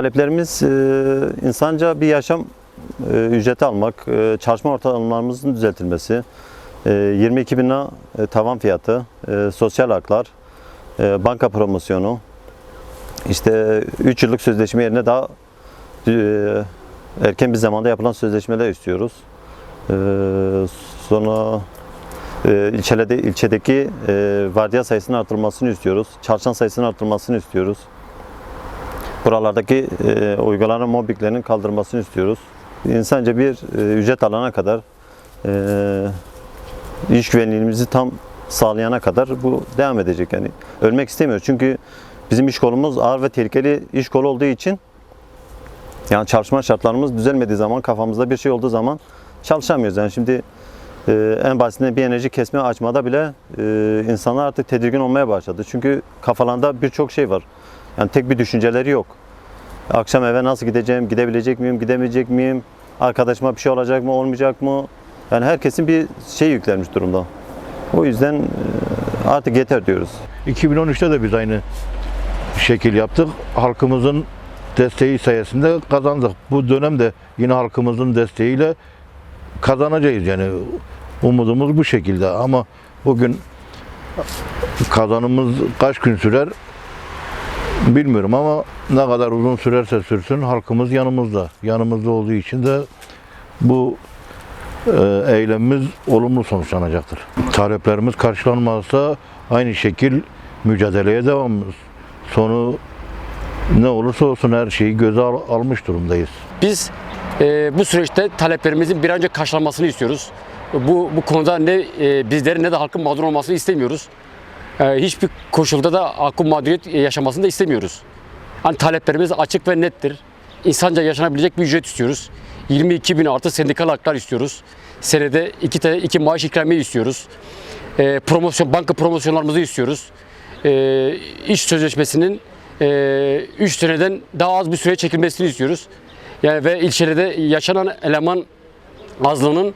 Taleplerimiz e, insanca bir yaşam e, ücreti almak, e, çalışma ortamlarımızın düzeltilmesi, e, 22 bin lira tavan fiyatı, sosyal haklar, banka promosyonu, işte 3 yıllık sözleşme yerine daha erken bir zamanda yapılan sözleşmeler istiyoruz. Sonra e, ilçelerde, ilçedeki vardiya sayısının artırılmasını istiyoruz. Çalışan sayısının artırılmasını istiyoruz. Buralardaki e, uygulanan mobbinglerin kaldırılmasını istiyoruz. İnsanca bir e, ücret alana kadar e, iş güvenliğimizi tam sağlayana kadar bu devam edecek. Yani ölmek istemiyoruz. Çünkü bizim iş kolumuz ağır ve tehlikeli iş kolu olduğu için yani çalışma şartlarımız düzelmediği zaman kafamızda bir şey olduğu zaman çalışamıyoruz. Yani şimdi e, en basitinden bir enerji kesme açmada bile e, insanlar artık tedirgin olmaya başladı. Çünkü kafalarında birçok şey var. Yani tek bir düşünceleri yok. Akşam eve nasıl gideceğim, gidebilecek miyim, gidemeyecek miyim, arkadaşıma bir şey olacak mı, olmayacak mı? Yani herkesin bir şey yüklenmiş durumda. O yüzden e, artık yeter diyoruz. 2013'te de biz aynı şekil yaptık. Halkımızın desteği sayesinde kazandık. Bu dönemde yine halkımızın desteğiyle kazanacağız yani umudumuz bu şekilde ama bugün kazanımız kaç gün sürer bilmiyorum ama ne kadar uzun sürerse sürsün halkımız yanımızda. Yanımızda olduğu için de bu e, eylemimiz olumlu sonuçlanacaktır. Taleplerimiz karşılanmazsa aynı şekil mücadeleye devamımız. Sonu ne olursa olsun her şeyi göze al- almış durumdayız. Biz e, bu süreçte taleplerimizin bir an önce karşılanmasını istiyoruz. Bu, bu konuda ne e, bizlerin ne de halkın mağdur olmasını istemiyoruz. E, hiçbir koşulda da halkın mağduriyet yaşamasını da istemiyoruz. Hani taleplerimiz açık ve nettir. İnsanca yaşanabilecek bir ücret istiyoruz. 22 bin artı sendikal haklar istiyoruz. Senede iki, te, iki maaş ikramiye istiyoruz. E, promosyon, banka promosyonlarımızı istiyoruz. E, iş sözleşmesinin 3 seneden daha az bir süre çekilmesini istiyoruz. Yani ve ilçelerde yaşanan eleman azlığının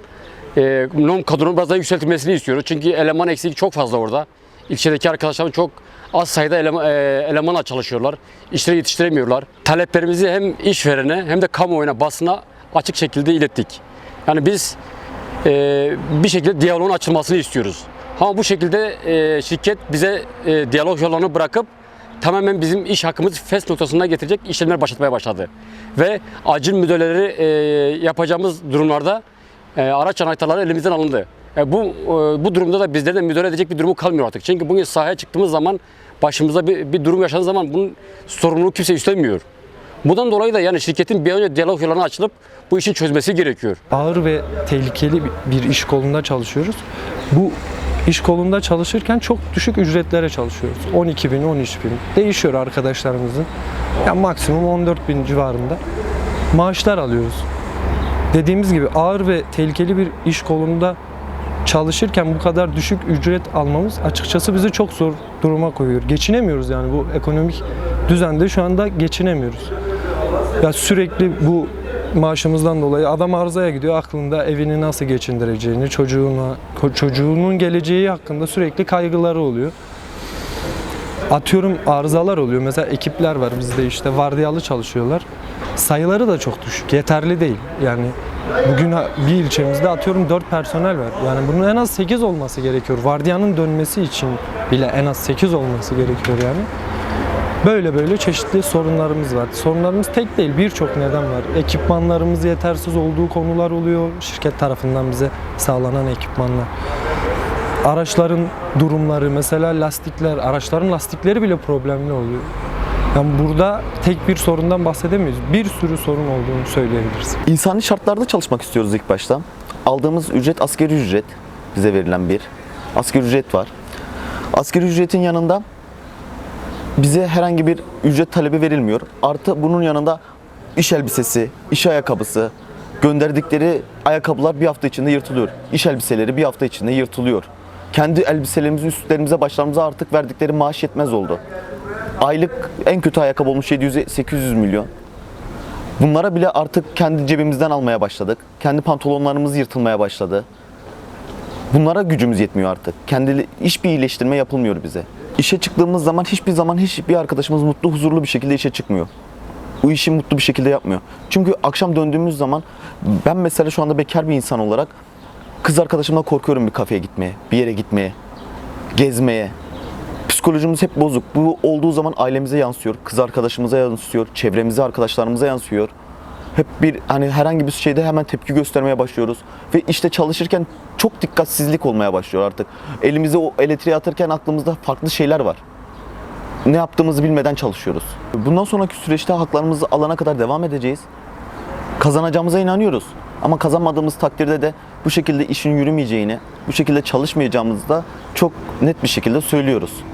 e, nom kadronun biraz daha yükseltilmesini istiyoruz. Çünkü eleman eksikliği çok fazla orada. İlçedeki arkadaşlarım çok az sayıda eleman, e, elemanla çalışıyorlar. İşleri yetiştiremiyorlar. Taleplerimizi hem işverene hem de kamuoyuna, basına açık şekilde ilettik. Yani biz e, bir şekilde diyaloğun açılmasını istiyoruz. Ama bu şekilde e, şirket bize e, diyalog yollarını bırakıp tamamen bizim iş hakkımızı fes noktasına getirecek işlemler başlatmaya başladı. Ve acil müdahaleleri e, yapacağımız durumlarda e, araç anahtarları elimizden alındı. E, bu e, bu durumda da bizlere de müdahale edecek bir durumu kalmıyor artık. Çünkü bugün sahaya çıktığımız zaman başımıza bir, bir durum yaşadığı zaman bunun sorumluluğu kimse üstlenmiyor. Bundan dolayı da yani şirketin bir an önce diyalog yollarını açılıp bu işin çözmesi gerekiyor. ağır ve tehlikeli bir iş kolunda çalışıyoruz. Bu iş kolunda çalışırken çok düşük ücretlere çalışıyoruz. 12 bin, 13 bin. Değişiyor arkadaşlarımızın. Yani maksimum 14 bin civarında maaşlar alıyoruz. Dediğimiz gibi ağır ve tehlikeli bir iş kolunda çalışırken bu kadar düşük ücret almamız açıkçası bizi çok zor duruma koyuyor. Geçinemiyoruz yani bu ekonomik düzende şu anda geçinemiyoruz. Ya sürekli bu maaşımızdan dolayı adam arızaya gidiyor aklında evini nasıl geçindireceğini, çocuğuna, çocuğunun geleceği hakkında sürekli kaygıları oluyor. Atıyorum arızalar oluyor. Mesela ekipler var bizde işte vardiyalı çalışıyorlar. Sayıları da çok düşük. Yeterli değil. Yani bugün bir ilçemizde atıyorum 4 personel var. Yani bunun en az 8 olması gerekiyor. Vardiyanın dönmesi için bile en az 8 olması gerekiyor yani. Böyle böyle çeşitli sorunlarımız var. Sorunlarımız tek değil, birçok neden var. Ekipmanlarımız yetersiz olduğu konular oluyor. Şirket tarafından bize sağlanan ekipmanlar. Araçların durumları, mesela lastikler, araçların lastikleri bile problemli oluyor. Yani burada tek bir sorundan bahsedemeyiz. Bir sürü sorun olduğunu söyleyebiliriz. İnsani şartlarda çalışmak istiyoruz ilk başta. Aldığımız ücret asgari ücret. Bize verilen bir. Asgari ücret var. Asgari ücretin yanında bize herhangi bir ücret talebi verilmiyor. Artı bunun yanında iş elbisesi, iş ayakkabısı, gönderdikleri ayakkabılar bir hafta içinde yırtılıyor. İş elbiseleri bir hafta içinde yırtılıyor. Kendi elbiselerimizi üstlerimize başlarımıza artık verdikleri maaş yetmez oldu. Aylık en kötü ayakkabı olmuş 700-800 milyon. Bunlara bile artık kendi cebimizden almaya başladık. Kendi pantolonlarımız yırtılmaya başladı. Bunlara gücümüz yetmiyor artık. Kendi hiçbir iyileştirme yapılmıyor bize. İşe çıktığımız zaman hiçbir zaman hiçbir arkadaşımız mutlu, huzurlu bir şekilde işe çıkmıyor. bu işi mutlu bir şekilde yapmıyor. Çünkü akşam döndüğümüz zaman ben mesela şu anda bekar bir insan olarak kız arkadaşımla korkuyorum bir kafeye gitmeye, bir yere gitmeye, gezmeye. Psikolojimiz hep bozuk. Bu olduğu zaman ailemize yansıyor, kız arkadaşımıza yansıyor, çevremize, arkadaşlarımıza yansıyor. Hep bir hani herhangi bir şeyde hemen tepki göstermeye başlıyoruz ve işte çalışırken çok dikkatsizlik olmaya başlıyor artık. Elimize o elektriği atırken aklımızda farklı şeyler var. Ne yaptığımızı bilmeden çalışıyoruz. Bundan sonraki süreçte haklarımızı alana kadar devam edeceğiz. Kazanacağımıza inanıyoruz. Ama kazanmadığımız takdirde de bu şekilde işin yürümeyeceğini, bu şekilde çalışmayacağımızı da çok net bir şekilde söylüyoruz.